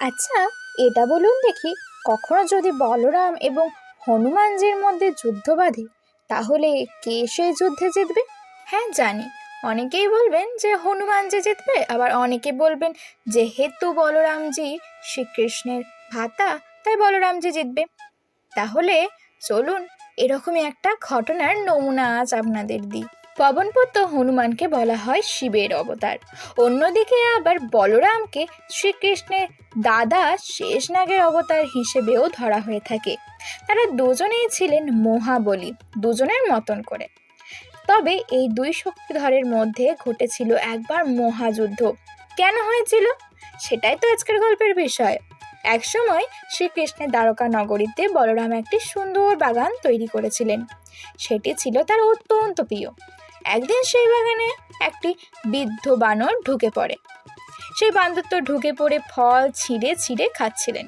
আচ্ছা এটা বলুন দেখি, কখনো যদি বলরাম এবং হনুমানজির মধ্যে যুদ্ধ বাঁধে, তাহলে কে সেই যুদ্ধে জিতবে? হ্যাঁ জানি। অনেকেই বলবেন যে হনুমানজি জিতবে, আবার অনেকে বলবেন যেহেতু বলরামজি শ্রীকৃষ্ণের ভাতা, তাই বলরামজি জিতবে। তাহলে চলুন, এরকমই একটা ঘটনার নমুনা আজ আপনাদের দিই। পবনপুত্র হনুমানকে বলা হয় শিবের অবতার। অন্যদিকে আবার বলরামকে শ্রীকৃষ্ণের দাদা শেষনাগের অবতার হিসেবেও ধরা হয়ে থাকে। তারা দুজনেই ছিলেন মহাবলী, দুজনের মতন করে। তবে এই দুই শক্তিধরের মধ্যে ঘটেছিল একবার মহাযুদ্ধ। কেন হয়েছিল? সেটাই তো আজকের গল্পের বিষয়। একসময় শ্রীকৃষ্ণের দ্বারকা নগরীতে বলরাম একটি সুন্দর বাগান তৈরি করেছিলেন। সেটি ছিল তার অত্যন্ত প্রিয়। একদিন সেই বাগানে একটি বৃদ্ধ বানর ঢুকে পড়ে। সেই বান্দর তো ঢুকে পড়ে ফল ছিঁড়ে ছিঁড়ে খাচ্ছিলেন।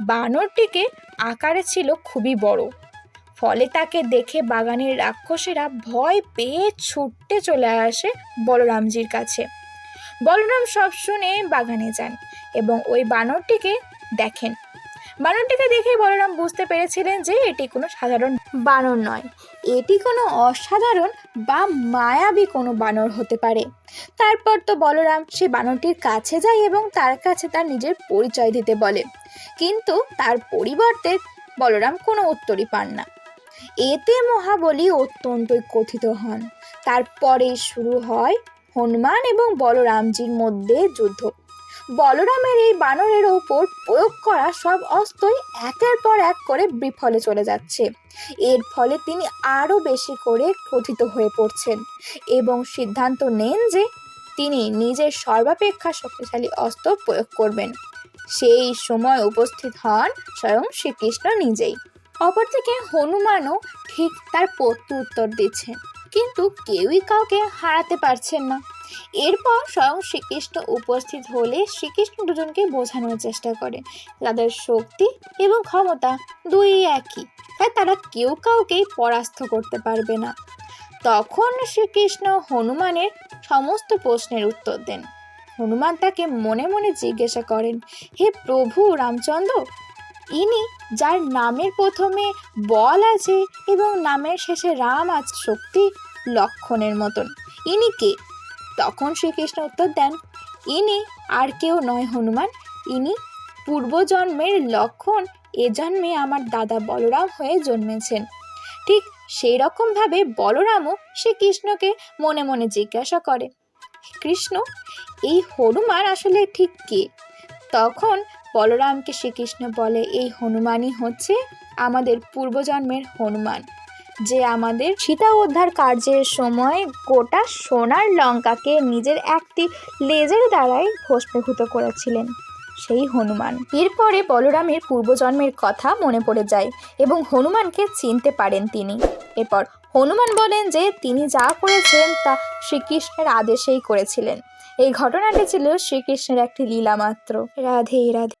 বানরটিকে আকারে ছিল খুবই বড়। ফলে তাকে দেখে বাগানের রাক্ষসেরা ভয় পেয়ে ছুটতে চলে আসে বলরামজির কাছে। বলরাম সব শুনে বাগানে যান এবং ওই বানরটিকে দেখেন। বানরটিকে দেখেই বলরাম বুঝতে পেরেছিলেন যে এটি কোনো সাধারণ বানর নয়। এটি কোনো অসাধারণ বা মায়াবী কোনো বানর হতে পারে। তারপর তো বলরাম সে বানরটির কাছে যায় এবং তার কাছে তার নিজের পরিচয় দিতে বলে। কিন্তু তার পরিবর্তে বলরাম কোনো উত্তরই পান না। এতে মহাবলী অত্যন্তই কথিত হন। তারপরে শুরু হয় হনুমান এবং বলরামজির মধ্যে যুদ্ধ। বলরামের এই বানরের ওপর প্রয়োগ করা সব অস্ত্রই একের পর এক করে বিফলে চলে যাচ্ছে। এর ফলে তিনি আরও বেশি করে কথিত হয়ে পড়ছেন এবং সিদ্ধান্ত নেন যে তিনি নিজের সর্বাপেক্ষা শক্তিশালী অস্ত্র প্রয়োগ করবেন। সেই সময় উপস্থিত হন স্বয়ং শ্রীকৃষ্ণ নিজেই। অপরদিকে হনুমানও ঠিক তার প্রত্যুত্তর দিচ্ছেন। কিন্তু কেউই কাউকে হারাতে পারছেন না। এরপর স্বয়ং শ্রীকৃষ্ণ উপস্থিত হলে শ্রীকৃষ্ণ দুজনকে বোঝানোর চেষ্টা করে। তাদের শক্তি এবং ক্ষমতা দুই একই, তাই তারা কেউ কাউকেই পরাস্ত করতে পারবে না। তখন শ্রীকৃষ্ণ হনুমানের সমস্ত প্রশ্নের উত্তর দেন। হনুমান তাকে মনে মনে জিজ্ঞাসা করেন, হে প্রভু রামচন্দ্র, ইনি যার নামের প্রথমে বল আছে এবং নামের শেষে রাম আছে শক্তি লক্ষণের মতন। ইনি কে? তখন শ্রীকৃষ্ণ উত্তর দেন, ইনি আর কেউ নয়, হনুমান। ইনি পূর্বজন্মের লক্ষণ। এ জন্মে আমার দাদা বলরাম হয়ে জন্মেছেন। ঠিক সেই রকমভাবে বলরামও সে শ্রীকৃষ্ণকে মনে মনে জিজ্ঞাসা করে, কৃষ্ণ, এই হনুমান আসলে ঠিক কে? তখন বলরামকে শ্রীকৃষ্ণ বলে, এই হনুমানই হচ্ছে আমাদের পূর্বজন্মের হনুমান। যে আমাদের সীতা উদ্ধার কার্যের সময় গোটা সোনার লঙ্কাকে নিজের একটি লেজের দ্বারাই ভস্মীভূত করেছিলেন সেই হনুমান। এরপরে বলরামের পূর্বজন্মের কথা মনে পড়ে যায় এবং হনুমানকে চিনতে পারেন তিনি। এরপর হনুমান বলেন যে তিনি যা করেছেন তা শ্রীকৃষ্ণের আদেশেই করেছিলেন। এই ঘটনাটি ছিল শ্রীকৃষ্ণের একটি লীলা মাত্র রাধে রাধে।